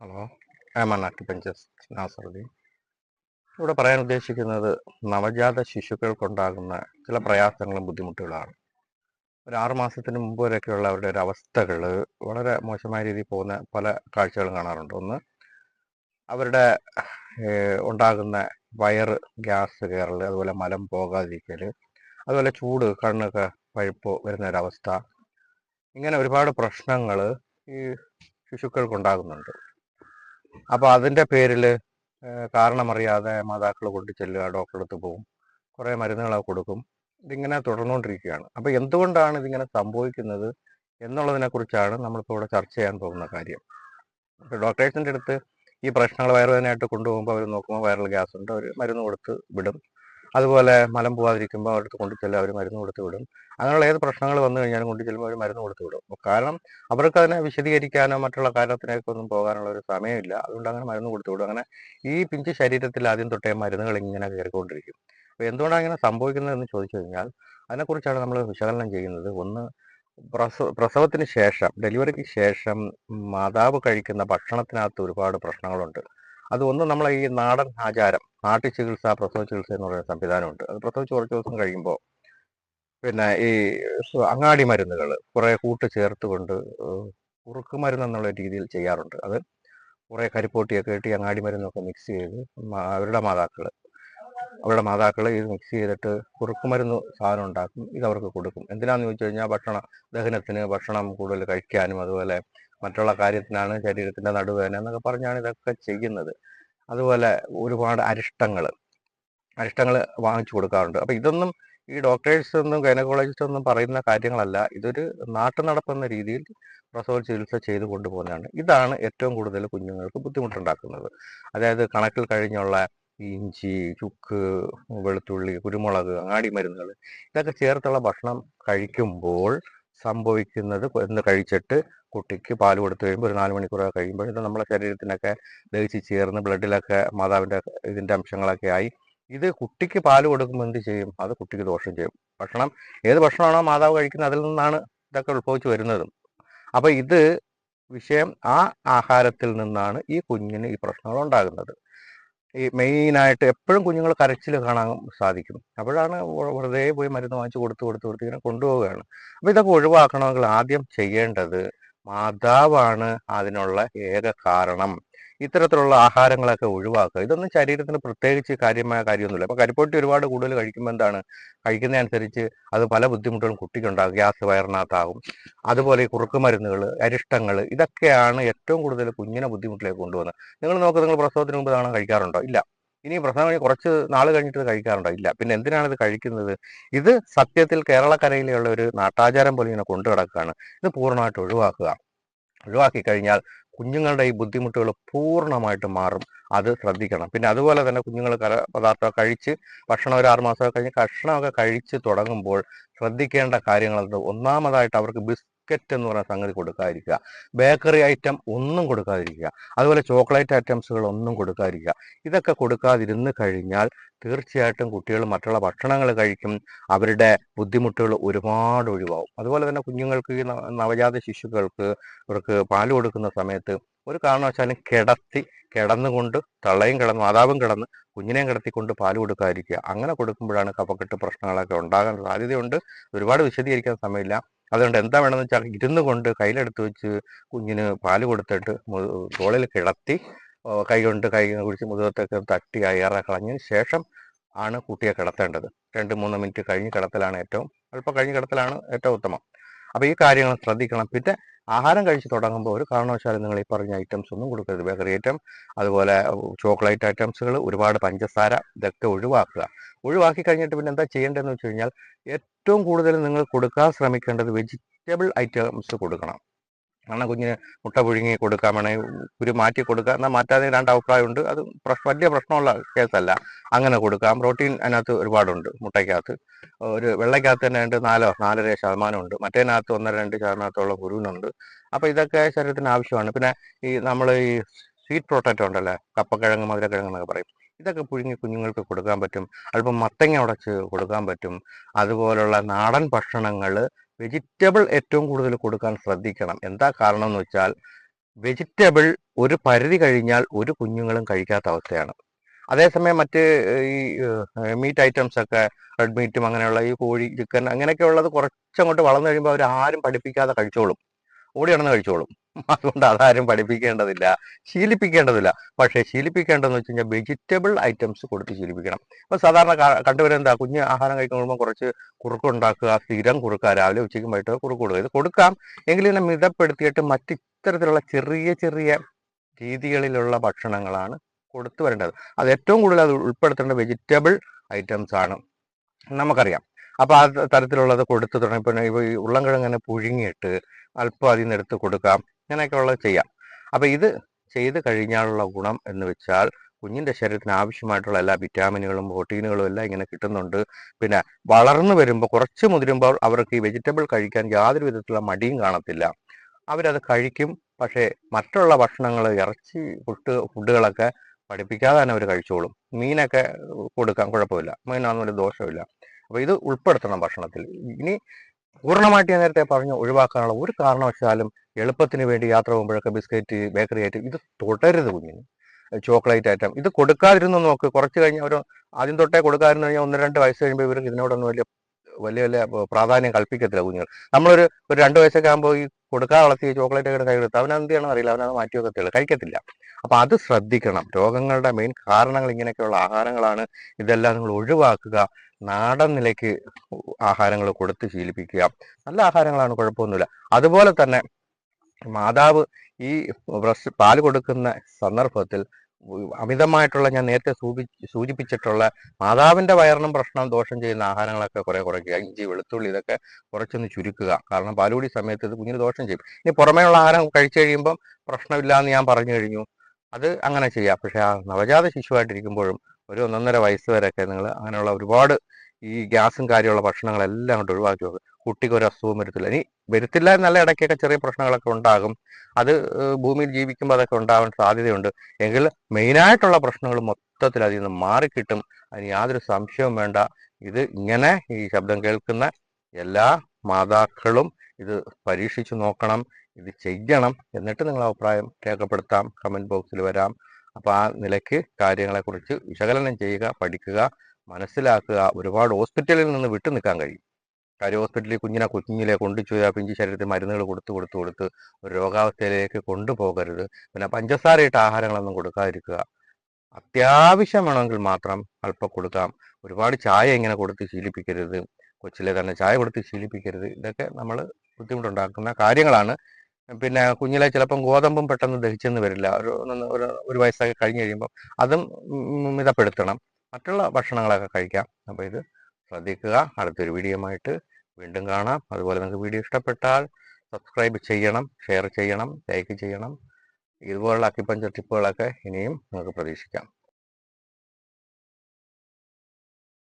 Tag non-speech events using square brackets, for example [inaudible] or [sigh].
Hello am an acupuncturist Nasaruddin ഇവിടെ പറയാൻ ഉദ്ദേശിക്കുന്നത് നവജാത ശിശുക്കൾക്കുണ്ടാകുന്ന ചില പ്രയാസങ്ങളും ബുദ്ധിമുട്ടുകളാണ്. ഒരു ആറു മാസത്തിന് മുമ്പ് വരെയൊക്കെയുള്ള അവരുടെ ഒരു അവസ്ഥകൾ വളരെ മോശമായ രീതിയിൽ പോകുന്ന പല കാഴ്ചകളും കാണാറുണ്ട്. ഒന്ന് അവരുടെ ഉണ്ടാകുന്ന വയറ് ഗ്യാസ് കയറൽ അതുപോലെ മലം പോകാതിരിക്കൽ അതുപോലെ ചൂട് കണ്ണൊക്കെ പഴുപ്പ് വരുന്ന ഒരവസ്ഥ ഇങ്ങനെ ഒരുപാട് പ്രശ്നങ്ങൾ ഈ ശിശുക്കൾക്കുണ്ടാകുന്നുണ്ട്. അപ്പോൾ അതിന്റെ പേരിൽ കാരണമറിയാതെ മാതാക്കൾ കൊണ്ടു ചെല്ലുക ഡോക്ടറെ അടുത്ത് പോകും കുറേ മരുന്നുകളൊക്കെ കൊടുക്കും. ഇതിങ്ങനെ തുടർന്നുകൊണ്ടിരിക്കുകയാണ് അപ്പോൾ എന്തുകൊണ്ടാണ് ഇതിങ്ങനെ സംഭവിക്കുന്നത് എന്നുള്ളതിനെക്കുറിച്ചാണ് നമ്മളിപ്പോൾ ഇവിടെ ചർച്ച ചെയ്യാൻ പോകുന്ന കാര്യം. ഡോക്ടേഴ്സിന്റെ അടുത്ത് ഈ പ്രശ്നങ്ങൾ വയറുവേദനയായിട്ട് കൊണ്ടുപോകുമ്പോൾ അവർ നോക്കുമ്പോൾ വൈറൽ ഗ്യാസ് ഉണ്ട് അവർ മരുന്ന് കൊടുത്ത് വിടും. അതുപോലെ മലം പോവാതിരിക്കുമ്പോൾ അവരുടെ കൊണ്ടു ചെല്ലുക അവർ മരുന്ന് കൊടുത്തു വിടും. അങ്ങനെയുള്ള ഏത് പ്രശ്നങ്ങൾ വന്നു കഴിഞ്ഞാലും കൊണ്ടു ചെല്ലുമ്പോൾ അവർ മരുന്ന് കൊടുത്തു വിടും. കാരണം അവർക്ക് അതിനെ വിശദീകരിക്കാനോ മറ്റുള്ള കാര്യത്തിനൊക്കെ ഒന്നും പോകാനുള്ള ഒരു സമയമില്ല. അതുകൊണ്ട് അങ്ങനെ മരുന്ന് കൊടുത്തു വിടും. അങ്ങനെ ഈ പിഞ്ച് ശരീരത്തിൽ ആദ്യം തൊട്ടേ മരുന്നുകൾ ഇങ്ങനെ കയറിക്കൊണ്ടിരിക്കും. അപ്പോൾ എന്തുകൊണ്ടാണ് ഇങ്ങനെ സംഭവിക്കുന്നത് എന്ന് ചോദിച്ചു കഴിഞ്ഞാൽ അതിനെക്കുറിച്ചാണ് നമ്മൾ വിശകലനം ചെയ്യുന്നത്. ഒന്ന് പ്രസവ പ്രസവത്തിന് ശേഷം ഡെലിവറിക്ക് ശേഷം മാതാവ് കഴിക്കുന്ന ഭക്ഷണത്തിനകത്ത് ഒരുപാട് പ്രശ്നങ്ങളുണ്ട്. അത് നമ്മളെ ഈ നാടൻ ആചാരം നാട്ടു ചികിത്സ പ്രസവ ചികിത്സ എന്ന് പറയുന്ന സംവിധാനമുണ്ട്. അത് പ്രസവിച്ച് കുറച്ച് ദിവസം കഴിയുമ്പോൾ പിന്നെ ഈ അങ്ങാടി മരുന്നുകൾ കുറേ കൂട്ട് ചേർത്തുകൊണ്ട് ഉറുക്ക് മരുന്ന് എന്നുള്ള രീതിയിൽ ചെയ്യാറുണ്ട്. അത് കുറേ കരിപ്പോട്ടിയൊക്കെ ഇട്ട് അങ്ങാടി മരുന്നൊക്കെ മിക്സ് ചെയ്ത് അവരുടെ മാതാക്കൾ അവരുടെ മാതാക്കൾ ഇത് മിക്സ് ചെയ്തിട്ട് കുറുക്ക് മരുന്ന് സാധനം ഉണ്ടാക്കും ഇത് അവർക്ക് കൊടുക്കും. എന്തിനാന്ന് ചോദിച്ചു കഴിഞ്ഞാൽ ഭക്ഷണ ദഹനത്തിന് ഭക്ഷണം കൂടുതൽ കഴിക്കാനും അതുപോലെ മറ്റുള്ള കാര്യത്തിനാണ് ശരീരത്തിന്റെ നടുവേദന എന്നൊക്കെ പറഞ്ഞാണ് ഇതൊക്കെ ചെയ്യുന്നത്. അതുപോലെ ഒരുപാട് അരിഷ്ടങ്ങൾ അരിഷ്ടങ്ങൾ വാങ്ങിച്ചു കൊടുക്കാറുണ്ട്. അപ്പോൾ ഇതൊന്നും ഈ ഡോക്ടേഴ്സ് ഒന്നും ഗൈനക്കോളജിസ്റ്റ് ഒന്നും പറയുന്ന കാര്യങ്ങളല്ല. ഇതൊരു നാട്ടു നടപ്പെന്ന രീതിയിൽ പ്രസവ ചികിത്സ ചെയ്തു കൊണ്ടുപോകുന്നതാണ്. ഇതാണ് ഏറ്റവും കൂടുതൽ കുഞ്ഞുങ്ങൾക്ക് ബുദ്ധിമുട്ടുണ്ടാക്കുന്നത്. അതായത് കണക്കിൽ കഴിഞ്ഞുള്ള ഇഞ്ചി ചുക്ക് വെളുത്തുള്ളി കുരുമുളക് അങ്ങാടി മരുന്നുകൾ ഇതൊക്കെ ചേർത്തുള്ള ഭക്ഷണം കഴിക്കുമ്പോൾ സംഭവിക്കുന്നത് എന്ന് കഴിച്ചിട്ട് കുട്ടിക്ക് പാൽ കൊടുത്തു കഴിയുമ്പോൾ ഒരു നാല് മണിക്കൂറൊക്കെ ഇത് നമ്മളെ ശരീരത്തിനൊക്കെ ദഹിച്ച് ചേർന്ന് ബ്ലഡിലൊക്കെ മാതാവിന്റെ ഇതിന്റെ അംശങ്ങളൊക്കെ ആയി. ഇത് കുട്ടിക്ക് പാൽ കൊടുക്കുമ്പോൾ എന്ത് ചെയ്യും? അത് കുട്ടിക്ക് ദോഷം ചെയ്യും. ഭക്ഷണം ഏത് ഭക്ഷണമാണോ മാതാവ് കഴിക്കുന്നത് അതിൽ നിന്നാണ് ഇതൊക്കെ ഉത്ഭവിച്ചു വരുന്നതും. അപ്പോൾ ഇത് വിഷയം ആ ആഹാരത്തിൽ നിന്നാണ് ഈ കുഞ്ഞിന് ഈ പ്രശ്നങ്ങൾ ഉണ്ടാകുന്നത്. ഈ മെയിനായിട്ട് എപ്പോഴും കുഞ്ഞുങ്ങൾ കരച്ചിൽ കാണാൻ സാധിക്കും. അപ്പോഴാണ് വെറുതെ പോയി മരുന്ന് വാങ്ങിച്ച് കൊടുത്ത് കൊടുത്ത് കൊടുത്ത് ഇങ്ങനെ കൊണ്ടുപോവുകയാണ്. അപ്പോൾ ഇതൊക്കെ ഒഴിവാക്കണമെങ്കിൽ ആദ്യം ചെയ്യേണ്ടത് മാതാവാണ് അതിനുള്ള ഏക കാരണം. ഇത്തരത്തിലുള്ള ആഹാരങ്ങളൊക്കെ ഒഴിവാക്കുക. ഇതൊന്നും ശരീരത്തിന് പ്രത്യേകിച്ച് കാര്യമായ കാര്യമൊന്നുമില്ല. അപ്പോൾ കരിപ്പൊട്ടി ഒരുപാട് കൂടുതൽ കഴിക്കുമ്പോൾ എന്താണ്? കഴിക്കുന്നതനുസരിച്ച് അത് പല ബുദ്ധിമുട്ടുകളും കുട്ടിക്കുണ്ടാകും. ഗ്യാസ് വയറിനകത്താകും. അതുപോലെ ഈ കുറുക്ക് മരുന്നുകൾ അരിഷ്ടങ്ങൾ ഇതൊക്കെയാണ് ഏറ്റവും കൂടുതൽ കുഞ്ഞിനെ ബുദ്ധിമുട്ടിലേക്ക് കൊണ്ടുവന്നത്. നിങ്ങൾ നോക്കുക നിങ്ങൾ പ്രസവത്തിന് മുമ്പ് തവണ കഴിക്കാറുണ്ടോ? ഇല്ല. ഇനി പ്രധാനമായി കുറച്ച് നാൾ കഴിഞ്ഞിട്ട് കഴിക്കാറുണ്ടോ? ഇല്ല. പിന്നെ എന്തിനാണ് ഇത് കഴിക്കുന്നത്? ഇത് സത്യത്തിൽ കേരളക്കരയിലുള്ള ഒരു നാട്ടാചാരം പോലെ ഇങ്ങനെ കൊണ്ടു കിടക്കുകയാണ് ഇത് പൂർണമായിട്ട് ഒഴിവാക്കുക. ഒഴിവാക്കി കഴിഞ്ഞാൽ കുഞ്ഞുങ്ങളുടെ ഈ ബുദ്ധിമുട്ടുകൾ പൂർണമായിട്ട് മാറും. അത് ശ്രദ്ധിക്കണം. പിന്നെ അതുപോലെ തന്നെ കുഞ്ഞുങ്ങൾ കര പദാർത്ഥം കഴിച്ച് ഭക്ഷണം ഒരു ആറുമാസമൊക്കെ കഴിഞ്ഞ് ഭക്ഷണമൊക്കെ കഴിച്ച് തുടങ്ങുമ്പോൾ ശ്രദ്ധിക്കേണ്ട കാര്യങ്ങൾ ഒന്നാമതായിട്ട് അവർക്ക് ബിസ്ക്കറ്റ് എന്ന് പറയുന്ന സംഗതി കൊടുക്കാതിരിക്കുക. ബേക്കറി ഐറ്റം ഒന്നും കൊടുക്കാതിരിക്കുക. അതുപോലെ ചോക്ലേറ്റ് ഐറ്റംസുകൾ ഒന്നും കൊടുക്കാതിരിക്കുക. ഇതൊക്കെ കൊടുക്കാതിരുന്ന് കഴിഞ്ഞാൽ തീർച്ചയായിട്ടും കുട്ടികൾ മറ്റുള്ള ഭക്ഷണങ്ങൾ കഴിക്കും. അവരുടെ ബുദ്ധിമുട്ടുകൾ ഒരുപാട് ഒഴിവാകും. അതുപോലെ തന്നെ കുഞ്ഞുങ്ങൾക്ക് ഈ നവജാത ശിശുക്കൾക്ക് ഇവർക്ക് പാൽ കൊടുക്കുന്ന സമയത്ത് ഒരു കാരണവശാലും കിടത്തി കിടന്നുകൊണ്ട് തള്ളയും കിടന്ന് മാതാവും കിടന്ന് കുഞ്ഞിനെയും കിടത്തിക്കൊണ്ട് പാൽ കൊടുക്കാതിരിക്കുക. അങ്ങനെ കൊടുക്കുമ്പോഴാണ് കഫക്കെട്ട് പ്രശ്നങ്ങളൊക്കെ ഉണ്ടാകാൻ സാധ്യതയുണ്ട്. ഒരുപാട് വിശദീകരിക്കാൻ സമയമില്ല. അതുകൊണ്ട് എന്താ വേണമെന്ന് വെച്ചാൽ ഇരുന്ന് കൊണ്ട് കയ്യിലെടുത്ത് വെച്ച് കുഞ്ഞിന് പാൽ കൊടുത്തിട്ട് തോളിൽ കിടത്തി കൈകൊണ്ട് കൈ കൊണ്ട് കൈ കുടിച്ച് മുതുകത്തൊക്കെ തട്ടി അയ്യാറാ കളഞ്ഞതിന് ശേഷം ആണ് കുട്ടിയെ കിടത്തേണ്ടത്. രണ്ട് മൂന്ന് മിനിറ്റ് കഴിഞ്ഞ് കിടത്തലാണ് ഏറ്റവും അല്പം കഴിഞ്ഞ് കിടത്തലാണ് ഏറ്റവും ഉത്തമം. അപ്പോൾ ഈ കാര്യങ്ങൾ ശ്രദ്ധിക്കണം. പിന്നെ ആഹാരം കഴിച്ച് തുടങ്ങുമ്പോൾ ഒരു കാരണവശാലും നിങ്ങൾ ഈ പറഞ്ഞ ഐറ്റംസ് ഒന്നും കൊടുക്കരുത്. ബേക്കറി ഐറ്റം അതുപോലെ ചോക്ലേറ്റ് ഐറ്റംസുകൾ ഒരുപാട് പഞ്ചസാര ഇതൊക്കെ ഒഴിവാക്കുക. ഒഴിവാക്കി കഴിഞ്ഞിട്ട് പിന്നെ എന്താ ചെയ്യേണ്ടതെന്ന് വെച്ച് കഴിഞ്ഞാൽ ഏറ്റവും കൂടുതൽ നിങ്ങൾ കൊടുക്കാൻ ശ്രമിക്കേണ്ടത് വെജിറ്റബിൾ ഐറ്റംസ് കൊടുക്കണം. കാരണം കുഞ്ഞിന് മുട്ട പുഴുങ്ങി കൊടുക്കാം വേണമെങ്കിൽ ഒരു മാറ്റി കൊടുക്കുക എന്നാൽ മാറ്റാതെ രണ്ട് അഭിപ്രായമുണ്ട്. അത് പ്രശ്നം വലിയ പ്രശ്നമുള്ള കേസല്ല. അങ്ങനെ കൊടുക്കാം. പ്രോട്ടീൻ അതിനകത്ത് ഒരുപാടുണ്ട് മുട്ടയ്ക്കകത്ത്. ഒരു വെള്ളയ്ക്കകത്ത് തന്നെ ഉണ്ട് നാലോ നാലര ശതമാനമുണ്ട്. മറ്റേതിനകത്ത് ഒന്നര രണ്ട് ശതമാനത്തോളം കുരുവിനുണ്ട് അപ്പോൾ ഇതൊക്കെ ശരീരത്തിന് ആവശ്യമാണ്. പിന്നെ ഈ നമ്മൾ ഈ സ്വീറ്റ് പ്രൊട്ടക്റ്റ് ഉണ്ടല്ലേ? കപ്പക്കിഴങ്ങ് മധുരക്കിഴങ്ങ് എന്നൊക്കെ പറയും. ഇതൊക്കെ പുഴുങ്ങി കുഞ്ഞുങ്ങൾക്ക് കൊടുക്കാൻ പറ്റും. അല്പം മത്തങ്ങ ഉടച്ച് കൊടുക്കാൻ പറ്റും. അതുപോലുള്ള നാടൻ ഭക്ഷണങ്ങൾ വെജിറ്റബിൾ ഏറ്റവും കൂടുതൽ കൊടുക്കാൻ ശ്രദ്ധിക്കണം. എന്താ കാരണം എന്ന് വെച്ചാൽ വെജിറ്റബിൾ ഒരു പരിധി കഴിഞ്ഞാൽ ഒരു കുഞ്ഞുങ്ങളും കഴിക്കാത്ത അവസ്ഥയാണ്. അതേസമയം മറ്റ് ഈ മീറ്റ് ഐറ്റംസ് ഒക്കെ റെഡ് മീറ്റും അങ്ങനെയുള്ള ഈ കോഴി ചിക്കൻ അങ്ങനെയൊക്കെ ഉള്ളത് കുറച്ചങ്ങോട്ട് വളർന്നു കഴിയുമ്പോൾ അവർ ആരും പഠിപ്പിക്കാതെ കഴിച്ചോളും. ഓടി നടന്ന് കഴിച്ചോളും. [laughs] അതുകൊണ്ട് അതാരും പഠിപ്പിക്കേണ്ടതില്ല ശീലിപ്പിക്കേണ്ടതില്ല. പക്ഷേ ശീലിപ്പിക്കേണ്ടതെന്ന് വെച്ച് കഴിഞ്ഞാൽ വെജിറ്റബിൾ ഐറ്റംസ് കൊടുത്ത് ശീലിപ്പിക്കണം. അപ്പൊ സാധാരണ ക- കണ്ടുവരുന്നത് എന്താ കുഞ്ഞ് ആഹാരം കഴിക്കുമ്പോൾ കുറച്ച് കുറുക്ക് ഉണ്ടാക്കുക സ്ഥിരം കുറുക്കുക രാവിലെ ഉച്ചയ്ക്കും വൈകിട്ട് കുറുക്ക് കൊടുക്കുക. ഇത് കൊടുക്കാം. എങ്കിലും ഇതിനെ മിതപ്പെടുത്തിയിട്ട് മറ്റ് ഇത്തരത്തിലുള്ള ചെറിയ ചെറിയ രീതികളിലുള്ള ഭക്ഷണങ്ങളാണ് കൊടുത്തു വരേണ്ടത്. അത് ഏറ്റവും കൂടുതൽ അത് ഉൾപ്പെടുത്തേണ്ട വെജിറ്റബിൾ ഐറ്റംസ് ആണ്. നമുക്കറിയാം. അപ്പൊ ആ തരത്തിലുള്ളത് കൊടുത്തു തുടങ്ങി. പിന്നെ ഈ ഉള്ളംകിഴങ്ങനെ പുഴുങ്ങിയിട്ട് അല്പം അതിൽ നിന്ന് എടുത്ത് കൊടുക്കാം. ഇങ്ങനെയൊക്കെ ഉള്ളത് ചെയ്യാം. അപ്പോൾ ഇത് ചെയ്ത് കഴിഞ്ഞാലുള്ള ഗുണം എന്ന് വെച്ചാൽ കുഞ്ഞിന്റെ ശരീരത്തിന് ആവശ്യമായിട്ടുള്ള എല്ലാ വിറ്റാമിനുകളും പ്രോട്ടീനുകളും എല്ലാം ഇങ്ങനെ കിട്ടുന്നുണ്ട്. പിന്നെ വളർന്നു വരുമ്പോൾ കുറച്ച് മുതിരുമ്പോൾ അവർക്ക് ഈ വെജിറ്റബിൾ കഴിക്കാൻ യാതൊരു വിധത്തിലുള്ള മടിയും കാണത്തില്ല. അവരത് കഴിക്കും. പക്ഷേ മറ്റുള്ള ഭക്ഷണങ്ങൾ ഇറച്ചി ഫുഡ് ഫുഡുകളൊക്കെ പഠിപ്പിക്കാതെ തന്നെ അവർ കഴിച്ചോളും. മീനൊക്കെ കൊടുക്കാൻ കുഴപ്പമില്ല. മീനാണെന്നൊരു ദോഷമില്ല. അപ്പോൾ ഇത് ഉൾപ്പെടുത്തണം ഭക്ഷണത്തിൽ. ഇനി പൂർണമായിട്ട് ഞാൻ നേരത്തെ പറഞ്ഞു ഒഴിവാക്കാനുള്ള ഒരു കാരണവശാലും എളുപ്പത്തിന് വേണ്ടി യാത്ര പോകുമ്പോഴൊക്കെ ബിസ്ക്കറ്റ് ബേക്കറി ഐറ്റം ഇത് തുടരുത് കുഞ്ഞിന്. ചോക്ലേറ്റ് ഐറ്റം ഇത് കൊടുക്കാതിരുന്ന് നോക്ക്. കുറച്ച് കഴിഞ്ഞ് അവർ ആദ്യം തൊട്ടേ കൊടുക്കാതിരുന്ന് കഴിഞ്ഞാൽ ഒന്ന് രണ്ട് വയസ്സ് കഴിയുമ്പോൾ ഇവർക്ക് ഇതിനോടൊന്നും വലിയ വലിയ വലിയ പ്രാധാന്യം കൽപ്പിക്കത്തില്ല കുഞ്ഞുങ്ങൾ. നമ്മളൊരു ഒരു രണ്ട് വയസ്സൊക്കെ ആകുമ്പോൾ ഈ കൊടുക്കാൻ ഈ ചോക്ലേറ്റ് ഒക്കെ കൈ കൊടുത്ത് അവൻ എന്ത് ചെയ്യണം അറിയില്ല അവനത് മാറ്റി വെക്കത്തില്ല കഴിക്കത്തില്ല. അപ്പൊ അത് ശ്രദ്ധിക്കണം. രോഗങ്ങളുടെ മെയിൻ കാരണങ്ങൾ ഇങ്ങനെയൊക്കെയുള്ള ആഹാരങ്ങളാണ് ഇതെല്ലാം നിങ്ങൾ ഒഴിവാക്കുക. നാടൻ നിലയ്ക്ക് ആഹാരങ്ങൾ കൊടുത്ത് ശീലിപ്പിക്കുക. നല്ല ആഹാരങ്ങളാണ് കുഴപ്പമൊന്നുമില്ല. അതുപോലെ തന്നെ മാതാവ് ഈ പാൽ കൊടുക്കുന്ന സന്ദർഭത്തിൽ അമിതമായിട്ടുള്ള ഞാൻ നേരത്തെ സൂചി സൂചിപ്പിച്ചിട്ടുള്ള മാതാവിന്റെ വയറിനും പ്രശ്നം ദോഷം ചെയ്യുന്ന ആഹാരങ്ങളൊക്കെ കുറെ കുറയ്ക്കുക. ഇഞ്ചി വെളുത്തുള്ളി ഇതൊക്കെ കുറച്ചൊന്ന് ചുരുക്കുക. കാരണം പാലുകൂടി സമയത്ത് ഇത് കുഞ്ഞിന് ദോഷം ചെയ്യും. ഇനി പുറമേയുള്ള ആഹാരം കഴിച്ചു കഴിയുമ്പം പ്രശ്നമില്ല എന്ന് ഞാൻ പറഞ്ഞു കഴിഞ്ഞു. അത് അങ്ങനെ ചെയ്യാം. പക്ഷെ ആ നവജാത ശിശുവായിട്ടിരിക്കുമ്പോഴും ഒരു ഒന്നൊന്നര വയസ്സ് വരെയൊക്കെ നിങ്ങൾ അങ്ങനെയുള്ള ഒരുപാട് ഈ ഗ്യാസും കാര്യമുള്ള ഭക്ഷണങ്ങളെല്ലാം കൊണ്ട് ഒഴിവാക്കി വെക്കുക കുട്ടിക്ക് ഒരു അസുഖവും വരത്തില്ല. ഇനി വരുത്തില്ല എന്നല്ല ഇടയ്ക്കൊക്കെ ചെറിയ പ്രശ്നങ്ങളൊക്കെ ഉണ്ടാകും. അത് ഭൂമിയിൽ ജീവിക്കുമ്പോൾ അതൊക്കെ ഉണ്ടാവാൻ സാധ്യതയുണ്ട്. എങ്കിൽ മെയിനായിട്ടുള്ള പ്രശ്നങ്ങൾ മൊത്തത്തിൽ അതിൽ നിന്ന് മാറിക്കിട്ടും. അതിന് യാതൊരു സംശയവും വേണ്ട. ഇത് ഇങ്ങനെ ഈ ശബ്ദം കേൾക്കുന്ന എല്ലാ മാതാക്കളും ഇത് പരീക്ഷിച്ചു നോക്കണം. ഇത് ചെയ്യണം എന്നിട്ട് നിങ്ങൾ അഭിപ്രായം രേഖപ്പെടുത്താം. കമന്റ് ബോക്സിൽ വരാം. അപ്പോൾ ആ നിലയ്ക്ക് കാര്യങ്ങളെക്കുറിച്ച് വിശകലനം ചെയ്യുക പഠിക്കുക മനസ്സിലാക്കുക. ഒരുപാട് ഹോസ്പിറ്റലിൽ നിന്ന് വിട്ടു നിൽക്കാൻ കഴിയും. കാര്യം ഹോസ്പിറ്റലിൽ കുഞ്ഞിനെ കുഞ്ഞിലെ കൊണ്ടു ചോദിച്ചാൽ പിഞ്ചു ശരീരത്തിൽ മരുന്നുകൾ കൊടുത്ത് കൊടുത്ത് കൊടുത്ത് ഒരു രോഗാവസ്ഥയിലേക്ക് കൊണ്ടുപോകരുത് പിന്നെ പഞ്ചസാരയിട്ട് ആഹാരങ്ങളൊന്നും കൊടുക്കാതിരിക്കുക. അത്യാവശ്യം വേണമെങ്കിൽ മാത്രം അല്പം കൊടുക്കാം. ഒരുപാട് ചായ ഇങ്ങനെ കൊടുത്ത് ശീലിപ്പിക്കരുത്. കൊച്ചിലെ തന്നെ ചായ കൊടുത്ത് ശീലിപ്പിക്കരുത്. ഇതൊക്കെ നമ്മൾ ബുദ്ധിമുട്ടുണ്ടാക്കുന്ന കാര്യങ്ങളാണ്. പിന്നെ കുഞ്ഞിലെ ചിലപ്പം ഗോതമ്പും പെട്ടെന്ന് ദഹിച്ചെന്ന് വരില്ല. ഒരു ഒരു വയസ്സൊക്കെ കഴിഞ്ഞ് കഴിയുമ്പോൾ അതും മിതപ്പെടുത്തണം. മറ്റുള്ള ഭക്ഷണങ്ങളൊക്കെ കഴിക്കാം. അപ്പോൾ ഇത് ശ്രദ്ധിക്കുക. അടുത്തൊരു വീഡിയോ ആയിട്ട് വീണ്ടും കാണാം. അതുപോലെ നിങ്ങൾക്ക് വീഡിയോ ഇഷ്ടപ്പെട്ടാൽ സബ്സ്ക്രൈബ് ചെയ്യണം ഷെയർ ചെയ്യണം ലൈക്ക് ചെയ്യണം. ഇതുപോലുള്ള അക്കിപ്പഞ്ചർ ടിപ്പുകളൊക്കെ ഇനിയും നിങ്ങൾക്ക് പ്രതീക്ഷിക്കാം.